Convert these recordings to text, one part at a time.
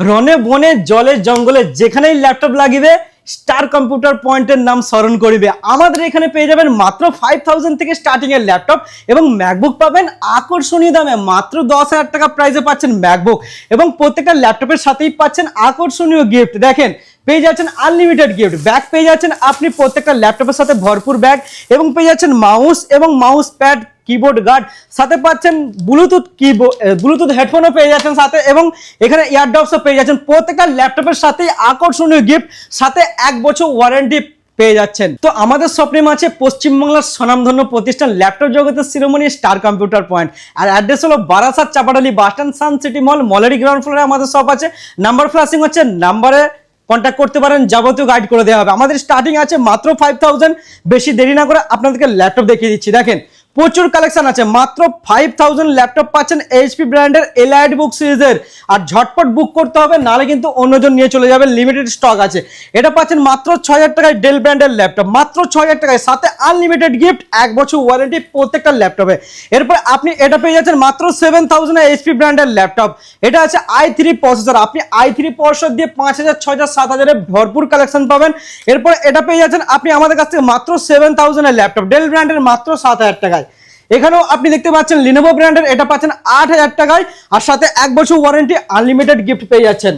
রনে বনে, জলে, জঙ্গলে যেখানেই ল্যাপটপ লাগিবে স্টার কম্পিউটার পয়েন্টের নাম স্মরণ করিবে। আমাদের এখানে পেয়ে যাবেন মাত্র ফাইভ থাউজেন্ড থেকে স্টার্টিং এর ল্যাপটপ এবং ম্যাকবুক পাবেন আকর্ষণীয় দামে। মাত্র দশ হাজার টাকা প্রাইসে পাচ্ছেন ম্যাকবুক এবং প্রত্যেকটা ল্যাপটপের সাথেই পাচ্ছেন আকর্ষণীয় গিফট দেখেন পেয়ে যাচ্ছেন আনলিমিটেড গিফট ব্যাগ পেয়ে যাচ্ছেন আপনি প্রত্যেকটা ল্যাপটপের সাথে ভরপুর ব্যাগ এবং পেয়ে যাচ্ছেন মাউস এবং মাউস প্যাড কিবোর্ড গার্ড সাথে পাচ্ছেন ব্লুটুথ কিবোর্ড ব্লুটুথ হেডফোনও পেয়ে যাচ্ছেন সাথে এবং এখানে ইয়ারডপসও পেয়ে যাচ্ছেন। প্রত্যেকটা ল্যাপটপের সাথে আকর্ষণীয় গিফট সাথে এক বছর ওয়ারেন্টি পেয়ে যাচ্ছেন। তো আমাদের স্বপ্নে আছে পশ্চিমবাংলার স্বনামধন্য প্রতিষ্ঠান ল্যাপটপ জগতের শিরোমণি স্টার কম্পিউটার পয়েন্ট আর অ্যাড্রেস হলো Barasat Chapadali bus stand, Sun City mall, মলেরি ground ফ্লোরে আমাদের শপ আছে। নাম্বার ফ্লাশিং হচ্ছে নাম্বারে কন্ট্যাক্ট করতে পারেন, যাবতীয় গাইড করে দেওয়া হবে। আমাদের স্টার্টিং আছে মাত্র ফাইভ বেশি দেরি না করে আপনাদেরকে ল্যাপটপ দেখিয়ে দিচ্ছি। দেখেন প্রচুর কালেকশন আছে। মাত্র ফাইভ থাউজেন্ড ল্যাপটপ পাচ্ছেন এইচপি ব্র্যান্ডের এলাইড বুক সিরিজের আর ঝটপট বুক করতে হবে, নাহলে কিন্তু অন্যজন নিয়ে চলে যাবে লিমিটেড স্টক আছে। এটা পাচ্ছেন মাত্র ছ হাজার টাকায় ডেল ব্র্যান্ডের ল্যাপটপ মাত্র ছ হাজার টাকায়, সাথে আনলিমিটেড গিফট এক বছর ওয়ারেন্টি প্রত্যেকটা ল্যাপটপে এরপর আপনি এটা পেয়ে যাচ্ছেন মাত্র সেভেন থাউজেন্ড এইচপি ব্র্যান্ডের ল্যাপটপ এটা আছে আই থ্রি প্রসেসর আপনি আই থ্রি প্রসেসর দিয়ে পাঁচ হাজার ছ হাজার সাত হাজারে ভরপুর কালেকশন পাবেন। এরপর এটা পেয়ে যাচ্ছেন আপনি আমাদের কাছ থেকে মাত্র সেভেন থাউজেন্ডের ল্যাপটপ ডেল ব্র্যান্ডের মাত্র সাত হাজার টাকায়। এখানেও আপনি দেখতে পাচ্ছেন লিনোভো ব্র্যান্ডের এটা পাচ্ছেন আট হাজার টাকায়, আর সাথে এক বছর ওয়ারেন্টি আনলিমিটেড গিফট পেয়ে যাচ্ছেন।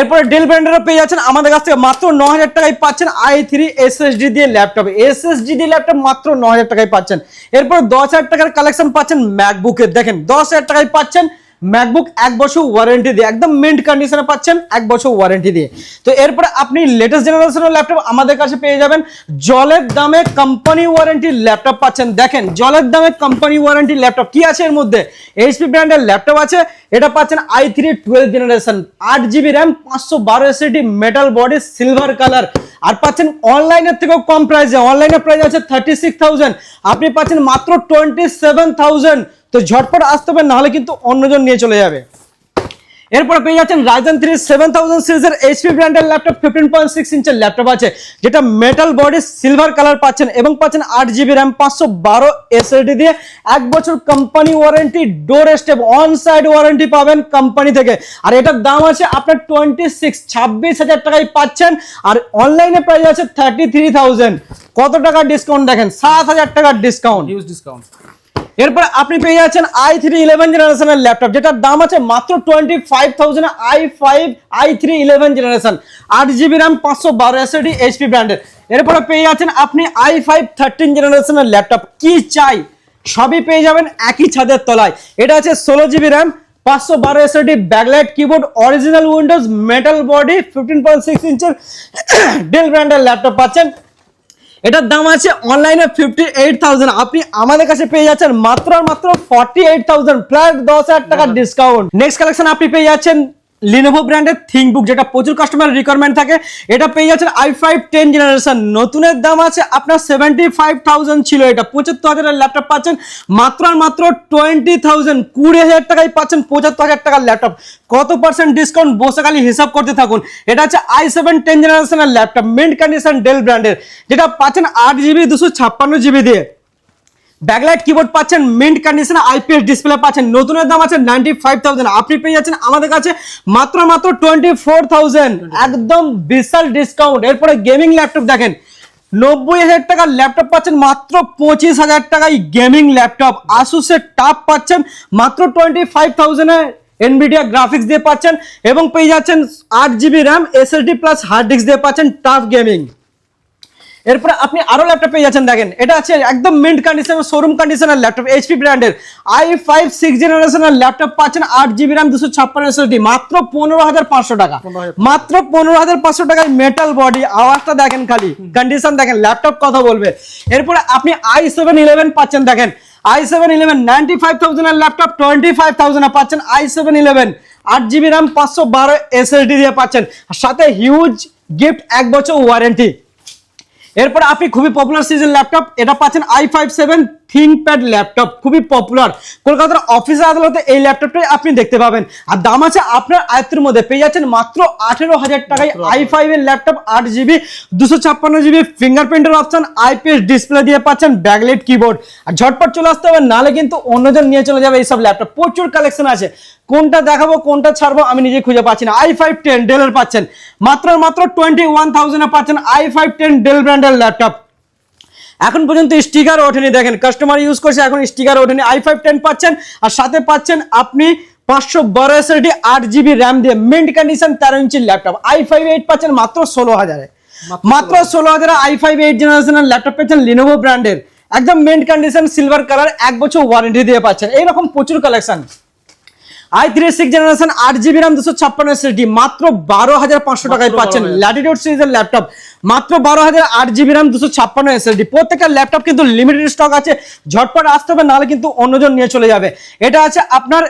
এরপরে ডেল ব্র্যান্ডেরও পেয়ে যাচ্ছেন, আমাদের কাছ থেকে মাত্র ন হাজার টাকায় পাচ্ছেন আই থ্রি এসএসডি দিয়ে ল্যাপটপ এসএসডি দিয়ে ল্যাপটপ মাত্র ন হাজার টাকায় পাচ্ছেন। এরপর দশ হাজার টাকার কালেকশন পাচ্ছেন ম্যাকবুকের দেখেন, দশ হাজার টাকায় পাচ্ছেন ম্যাকবুক এক বছর ওয়ারেন্টি দিয়ে, একদম মিন্ট কন্ডিশনে পাচ্ছেন, এক বছর ওয়ারেন্টি দিয়ে। তো এরপরে আপনি লেটেস্ট জেনারেশনের ল্যাপটপ আমাদের কাছে পেয়ে যাবেন। জলের দামে কোম্পানি ওয়ারেন্টি ল্যাপটপ পাচ্ছেন। দেখেন, জলের দামে কোম্পানি ওয়ারেন্টি ল্যাপটপ কি আছে এর মধ্যে? এইচপি ব্র্যান্ডের ল্যাপটপ আছে, এটা পাচ্ছেন আই থ্রি টুয়েলভ জেনারেশন আট জিবি র্যাম পাঁচশো বারো SSD metal body silver colour আর পাচ্ছেন অনলাইনের থেকেও কম প্রাইসে অনলাইনের প্রাইস আছে থার্টি সিক্স থাউজেন্ড আপনি পাচ্ছেন মাত্র টোয়েন্টি সেভেন থাউজেন্ড তো ঝটপট আসতে হবে, নাহলে কিন্তু অন্যজন নিয়ে চলে যাবে। এরপর পেয়ে যাচ্ছেন রাইজেন থ্রি সেভেন থাউজেন্ড সিরিজের এইচপি ব্র্যান্ডের ল্যাপটপ ফিফটিন পয়েন্ট সিক্স ইঞ্চের ল্যাপটপ আছে, যেটা মেটাল বডি সিলভার কালার পাচ্ছেন এবং পাচ্ছেন আট জিবি র্যাম পাঁচশো বারো এসএসডি দিয়ে এক বছর company warranty doorstep on site warranty পাবেন কোম্পানি থেকে। আর এটার দাম আছে আপনার টোয়েন্টি সিক্স ছাব্বিশ হাজার টাকায় পাচ্ছেন, আর অনলাইনে প্রাইস আছে থার্টি থ্রি থাউজেন্ড কত টাকার ডিসকাউন্ট দেখেন? সাত হাজার টাকার ডিসকাউন্ট হিউজ ডিসকাউন্ট এরপর আপনি পেয়ে যাচ্ছেন আই থ্রি ইলেভেন জেনারেশনের ল্যাপটপ, যেটার দাম আছে মাত্র twenty five thousand i five i three eleven generation. আট জিবি র্যাম পাঁচশো বারো এসএডি এইচপি ব্র্যান্ডের এরপরে পেয়ে যাচ্ছেন আপনি আই ফাইভ থার্টিন জেনারেশনের ল্যাপটপ। কি চাই? সবই পেয়ে যাবেন একই ছাদের তলায়। এটা আছে ষোলো জিবি র্যাম পাঁচশো বারো SSD backlight keyboard original Windows metal body fifteen point six ইঞ্চের Dell ব্র্যান্ডের ল্যাপটপ পাচ্ছেন। এটার দাম আছে অনলাইনে ফিফটি এইট থাউজেন্ড আপনি আমাদের কাছে পেয়ে যাচ্ছেন মাত্র মাত্র ফর্টি এইট থাউজেন্ড প্লাস দশ হাজার টাকার ডিসকাউন্ট নেক্সট কালেকশন আপনি পেয়ে যাচ্ছেন লিনোভো ব্র্যান্ডের থিঙ্কবুক যেটা প্রচুর কাস্টমার রিকোয়ারমেন্ট থাকে, এটা পেয়ে যাচ্ছেন আই ফাইভ টেন জেনারেশন নতুনের দাম আছে আপনার সেভেন্টি ফাইভ থাউজেন্ড ছিল এটা। পঁচাত্তর হাজারের ল্যাপটপ পাচ্ছেন, মাত্র আর মাত্র টোয়েন্টি থাউজেন্ড কুড়ি হাজার টাকায় পাচ্ছেন পঁচাত্তর হাজার টাকার ল্যাপটপ কত পার্সেন্ট ডিসকাউন্ট বসে খালি হিসাব করতে থাকুন। এটা হচ্ছে আই সেভেন টেন জেনারেশনের ল্যাপটপ মিন্ট কন্ডিশন ডেল ব্র্যান্ডের যেটা পাচ্ছেন আট জিবি দুশো ছাপ্পান্ন জিবি দিয়ে। ব্যাকলাইট কিবোর্ড পাচ্ছেন মিন্ট কন্ডিশনে আইপিএস ডিসপ্লে পাচ্ছেন, নতুনের দাম আছে নাইনটি ফাইভ থাউজেন্ড আপনি পেয়ে যাচ্ছেন আমাদের কাছে মাত্র মাত্র টোয়েন্টি ফোর থাউজেন্ড একদম বিশাল ডিসকাউন্ট এরপরে গেমিং ল্যাপটপ দেখেন, নব্বই হাজার টাকার ল্যাপটপ পাচ্ছেন, মাত্র পঁচিশ হাজার টাকায় গেমিং ল্যাপটপ আসুসের টাপ পাচ্ছেন, মাত্র টোয়েন্টি ফাইভ থাউজেন্ডে এনভিডিয়া গ্রাফিক্স দিয়ে পাচ্ছেন এবং পেয়ে যাচ্ছেন আট GB RAM SSD plus hard disk দিয়ে পাচ্ছেন টাফ গেমিং এরপরে আপনি আরও ল্যাপটপ পেয়ে যাচ্ছেন দেখেন এটা আছে একদম মিন্ট কন্ডিশন শোরুম কন্ডিশনের ল্যাপটপ এইচপি ব্র্যান্ডের আই ফাইভ সিক্স জেনারেশনের ল্যাপটপ পাচ্ছেন আট জিবি র্যাম দুশো ছাপ্পান্ন এসএসডি মাত্র পনেরো হাজার পাঁচশো টাকা। 15,500 মাত্র পনেরো হাজার পাঁচশো টাকায় মেটাল বডি আওয়াজটা দেখেন খালি কন্ডিশন দেখেন ল্যাপটপ কথা বলবে। এরপরে আপনি আই সেভেন ইলেভেন পাচ্ছেন দেখেন i seven eleven ninety five থাউজেন্ডের laptop twenty five থাউজেন্ডে পাচ্ছেন আই সেভেন ইলেভেন আট জিবি র্যাম পাঁচশো বারো এসএসডি দিয়ে পাচ্ছেন। সাথে হিউজ গিফট এক বছর ওয়ারেন্টি এরপর আপনি খুবই পপুলার সিজন ল্যাপটপ এটা পাচ্ছেন i five seven ThinkPad laptop খুবই পপুলার কলকাতার অফিস আদালতে এই ল্যাপটপটাই আপনি দেখতে পাবেন। আর দাম আছে আপনার আয়ত্তের মধ্যে। পেয়ে যাচ্ছেন মাত্র আঠেরো হাজার টাকায় আই ফাইভ এর ল্যাপটপ আট জিবি দুশো ছাপ্পান্ন জিবি ফিঙ্গারপ্রিন্টের অপশন আইপিএস ডিসপ্লে দিয়ে পাচ্ছেন ব্যাকলাইট কিবোর্ড আর ঝটপট চলে আসতে হবে নাহলে কিন্তু অন্যজন নিয়ে চলে যাবে এইসব ল্যাপটপ প্রচুর কালেকশন আছে। কোনটা দেখাবো কোনটা ছাড়বো আমি নিজে খুঁজে পাচ্ছি না। আই ফাইভ টেন ডেলের পাচ্ছেন। মাত্র মাত্র টোয়েন্টি ওয়ান থাউজেন্ডে পাচ্ছেন আই ফাইভ টেন ডেল ব্র্যান্ডের ল্যাপটপ এখন পর্যন্ত স্টিকার ওঠেনি। দেখেন কাস্টমার ইউজ করছে এখন স্টিকার ওঠেনি। আই ফাইভ টেন পাচ্ছেন আর সাথে পাচ্ছেন আপনি পাঁচশো বারো এসএসডি আট জিবি র্যাম দিয়ে মিন্ট কন্ডিশন তেরো ইঞ্চির ল্যাপটপ আই ফাইভ এইট পাচ্ছেন মাত্র ষোলো হাজারে। মাত্র ষোলো হাজারে আই ফাইভ এইট জেনারেশনের ল্যাপটপ পেয়েছেন লিনোভো ব্র্যান্ডের একদম মিন্ট কন্ডিশন সিলভার কালার এক বছর ওয়ারেন্টি দিয়ে পাচ্ছেন। এইরকম প্রচুর collection I three six generation আট জিবি র্যাম দুশো ছাপ্পান্ন এসএসডি মাত্র বারো হাজার পাঁচশো টাকায় পাচ্ছেন ল্যাটিটিউড সিরিজের ল্যাপটপ মাত্র বারো হাজার আট জিবি র্যাম দুশো ছাপ্পান্ন এসএসডি প্রত্যেকটা ল্যাপটপ কিন্তু লিমিটেড স্টক আছে। ঝটপট আসতে হবে নাহলে কিন্তু অন্যজন নিয়ে চলে যাবে। এটা আছে আপনার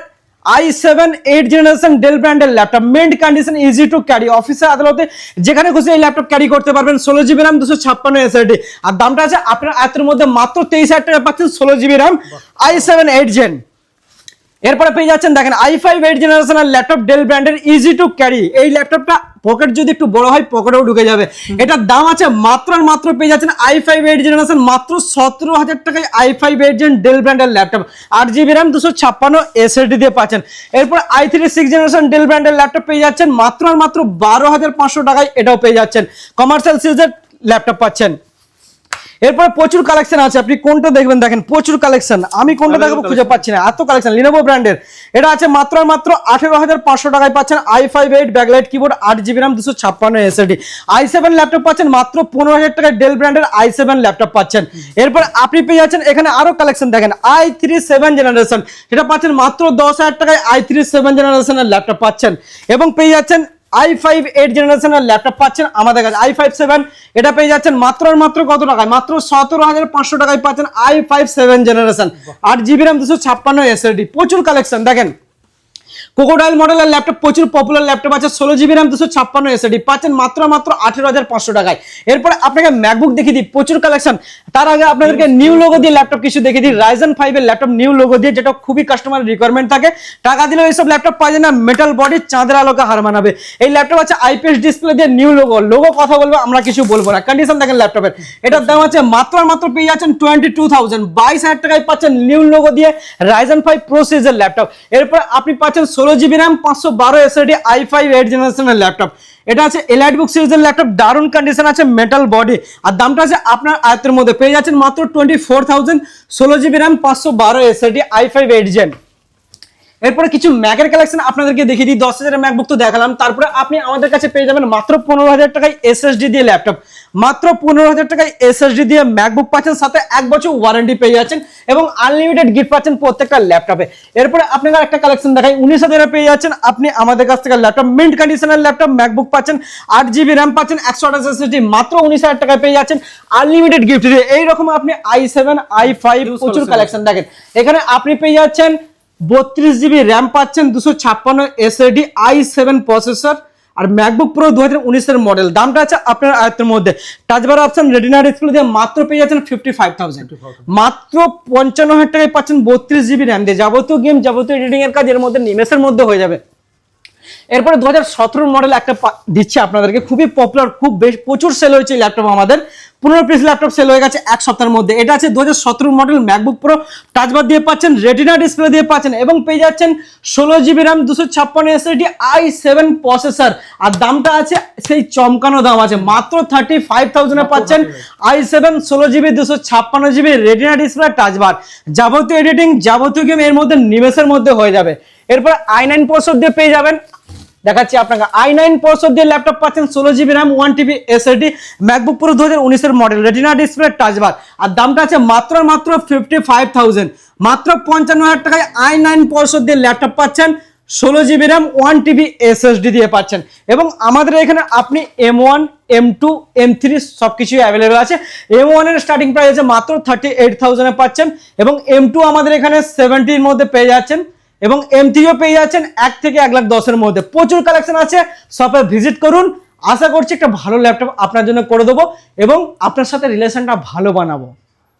I seven eight generation Dell ব্র্যান্ডের laptop mint condition easy to carry অফিসে আদালতে যেখানে খুশি এই ল্যাপটপ ক্যারি করতে পারবেন। ষোলো জিবি র্যাম দুশো ছাপ্পান্ন এসএসডি আর দামটা আছে আপনার আয়তের মধ্যে মাত্র তেইশ হাজার টাকা পাচ্ছেন ষোলো GB RAM I seven eight gen এরপরে পেয়ে যাচ্ছেন দেখেন আই ফাইভ এইট জেনারেশনের ল্যাপটপ ডেল ব্র্যান্ডের ইজি টু ক্যারি এই ল্যাপটপটা পকেট যদি একটু বড় হয় পকেটেও ঢুকে যাবে। এটার দাম আছে মাত্র আর মাত্র পেয়ে যাচ্ছেন আই ফাইভ এইট জেনারেশন মাত্র সতেরো হাজার টাকায় I five eight gen Dell ব্র্যান্ডের ল্যাপটপ আট জিবি র্যাম দুশো ছাপ্পান্ন এসএসডি দিয়ে পাচ্ছেন। এরপর I three six generation Dell ব্র্যান্ডের ল্যাপটপ পেয়ে যাচ্ছেন মাত্র আর মাত্র বারো হাজার পাঁচশো টাকায় এটাও পেয়ে যাচ্ছেন। কমার্শিয়াল সিরিজের ল্যাপটপ পাচ্ছেন। এরপরে প্রচুর কালেকশন আছে আপনি কোনটা দেখবেন দেখেন প্রচুর কালেকশন আমি কোনটা দেখাবো খুঁজে পাচ্ছি না এত কালেকশন লিনোভো ব্র্যান্ডের এটা আছে মাত্র মাত্র আঠেরো হাজার পাঁচশো টাকায় পাচ্ছেন I five eight backlight keyboard আট জিবি র্যাম দুশো ছাপ্পান্ন এসএডি আই সেভেন ল্যাপটপ পাচ্ছেন মাত্র পনেরো হাজার টাকায় ডেল ব্র্যান্ডের আই সেভেন ল্যাপটপ পাচ্ছেন। এরপর আপনি পেয়ে যাচ্ছেন এখানে আরও কালেকশন দেখেন আই থ্রি সেভেন জেনারেশন এটা পাচ্ছেন মাত্র দশ হাজার টাকায় আই থ্রি সেভেন জেনারেশনের ল্যাপটপ পাচ্ছেন। এবং পেয়ে যাচ্ছেন আই ফাইভ এইট জেনারেশনের ল্যাপটপ পাচ্ছেন আমাদের কাছে। আই ফাইভ সেভেন এটা পেয়ে যাচ্ছেন মাত্র মাত্র কত টাকায়? মাত্র সতেরো হাজার পাঁচশো টাকায় পাচ্ছেন আই ফাইভ সেভেন জেনারেশন আট জিবি র্যাম দুশো ছাপ্পান্ন এসএসডি প্রচুর কালেকশন দেখেন কোকোডাইল মডেলের ল্যাপটপ প্রচুর পপুলার ল্যাপটপ আছে, ষোলো জিবি র্যাম দুশো ছাপ্পান্ন এসএডি পাচ্ছেন মাত্র মাত্র আঠেরো হাজার পাঁচশো টাকায়। এরপরে আপনাকে ম্যাকবুক দেখিয়ে দিই, প্রচুর কালেকশন তার আগে আপনাদেরকে নিউ লোগো দিয়ে ল্যাপটপ কিছু দেখিয়ে দিই রাইজেন ফাইভের ল্যাপটপ নিউ লোগো দিয়ে, যেটা খুবই কাস্টমার রিকোয়ারমেন্ট থাকে। টাকা দিলেও এইসব ল্যাপটপ পাওয়া যায় না মেটাল বডি চাঁদের আলোকে হার মানাবে। এই ল্যাপটপ আছে আইপিএস ডিসপ্লে দিয়ে নিউ লোগো লোগো কথা বলব, আমরা কিছু বলব না। কন্ডিশন দেখেন ল্যাপটপের এটার দাম আছে মাত্র মাত্র পেয়ে যাচ্ছেন টোয়েন্টি টু থাউজেন্ড বাইশ হাজার টাকায় পাচ্ছেন নিউ লোগো দিয়ে রাইজেন ফাইভ প্রো ল্যাপটপ এরপর আপনি পাচ্ছেন ষোলো জিবি র্যাম পাঁচশো বারো এসএডি আই ফাইভ এইট জেনারেশনের ল্যাপটপ এটা আছে এলাইট বুক সিরিজের ল্যাপটপ দারুণ কন্ডিশন আছে মেটাল বডি আর দামটা আছে আপনার আয়ত্তের মধ্যে। পেয়ে যাচ্ছেন মাত্র টোয়েন্টি ফোর থাউজেন্ড ষোলো জিবি র্যাম পাঁচশো বারো SSD I five eight gen এরপরে কিছু ম্যাকের কালেকশন আপনাদেরকে দেখিয়ে দিই। দশ হাজারের ম্যাকবুক তো দেখালাম। তারপরে আপনি আমাদের কাছে পেয়ে যাবেন মাত্র পনেরো হাজার টাকায় এসএসডি দিয়ে ল্যাপটপ মাত্র পনেরো হাজার টাকায় এসএসডি দিয়ে ম্যাকবুক পাচ্ছেন সাথে এক বছর ওয়ারেন্টি পেয়ে যাচ্ছেন এবং আনলিমিটেড গিফট পাচ্ছেন প্রত্যেকটা ল্যাপটপে এরপরে আপনাকে একটা কালেকশন দেখাই। উনিশ হাজারে পেয়ে যাচ্ছেন আপনি আমাদের কাছ থেকে ল্যাপটপ মিন্ট কন্ডিশনের ল্যাপটপ ম্যাকবুক পাচ্ছেন আট জিবি র্যাম পাচ্ছেন একশো আঠাশ এসএসডি মাত্র উনিশ হাজার টাকায় পেয়ে যাচ্ছেন আনলিমিটেড গিফট দিয়ে এইরকম আপনি আই সেভেন আই ফাইভ প্রচুর কালেকশন দেখেন। এখানে আপনি পেয়ে যাচ্ছেন বত্রিশ জিবি র্যাম পাচ্ছেন দুশো ছাপ্পান্ন এসএডি আই সেভেন প্রসেসর আর ম্যাকবুক প্রো দু হাজার উনিশের মডেল দামটা আছে আপনার আয়ত্তের মধ্যে। টাচবার অপশন রেডিনার ডিসপ্লে দিয়ে মাত্র পেয়ে যাচ্ছেন ফিফটি ফাইভ থাউজেন্ড মাত্র পঞ্চান্ন হাজার টাকায় পাচ্ছেন বত্রিশ জিবি র্যাম দিয়ে। যাবতীয় গেম যাবতীয় এডিটিং এর কাজ এর মধ্যে নিমেষের মধ্যে হয়ে যাবে। এরপরে দু হাজার সতেরো মডেল একটা দিচ্ছে আপনাদেরকে। খুবই পপুলার খুব বেশ প্রচুর সেল হয়েছে ল্যাপটপ আমাদের। পনেরো পিস ল্যাপটপ সেল হয়ে গেছে এক সপ্তাহের মধ্যে। এটা আছে দু হাজার সতেরো মডেল ম্যাকবুক প্রো টাচবার দিয়ে পাচ্ছেন রেটিনা ডিসপ্লে দিয়ে পাচ্ছেন এবং পেয়ে যাচ্ছেন ষোলো জিবি র্যাম দুশো ছাপ্পান্ন এসএসডি আই সেভেন প্রসেসর আর দামটা আছে সেই চমকানো দাম আছে। মাত্র থার্টি ফাইভ থাউজেন্ডে পাচ্ছেন আই সেভেন ষোলো জিবি দুশো ছাপ্পান্ন জিবি রেটিনা ডিসপ্লে টাচবার যাবতীয় এডিটিং যাবতীয় গেম এর মধ্যে নিমেষের মধ্যে হয়ে যাবে। এরপর আই নাইন প্রসেসর দিয়ে পেয়ে যাবেন দেখাচ্ছি আপনাকে আই নাইন প্রসেসর দিয়ে ল্যাপটপ পাচ্ছেন, ষোলো GB RAM one TB SSD MacBook পুরো দু হাজার model Retina display touch bar আর দামটা আছে মাত্র মাত্র ফিফটি ফাইভ মাত্র পঞ্চান্ন হাজার টাকায় আই নাইন প্রসেসর দিয়ে ল্যাপটপ পাচ্ছেন, ষোলো GB RAM one TB SSD দিয়ে পাচ্ছেন। এবং আমাদের এখানে আপনি M one M two M three সব কিছুই অ্যাভেলেবেল আছে এম ওয়ানের স্টার্টিং প্রাইস আছে মাত্র থার্টি এইট থাউজেন্ডে পাচ্ছেন এবং এম টু আমাদের এখানে সেভেন্টির মধ্যে পেয়ে যাচ্ছেন। এবং এম থ্রিও পেয়ে যাচ্ছেন এক থেকে এক লাখ দশের মধ্যে। প্রচুর কালেকশন আছে শপে ভিজিট করুন। আশা করছি একটা ভালো ল্যাপটপ আপনার জন্য করে দেবো এবং আপনার সাথে রিলেশনটা ভালো বানাবো।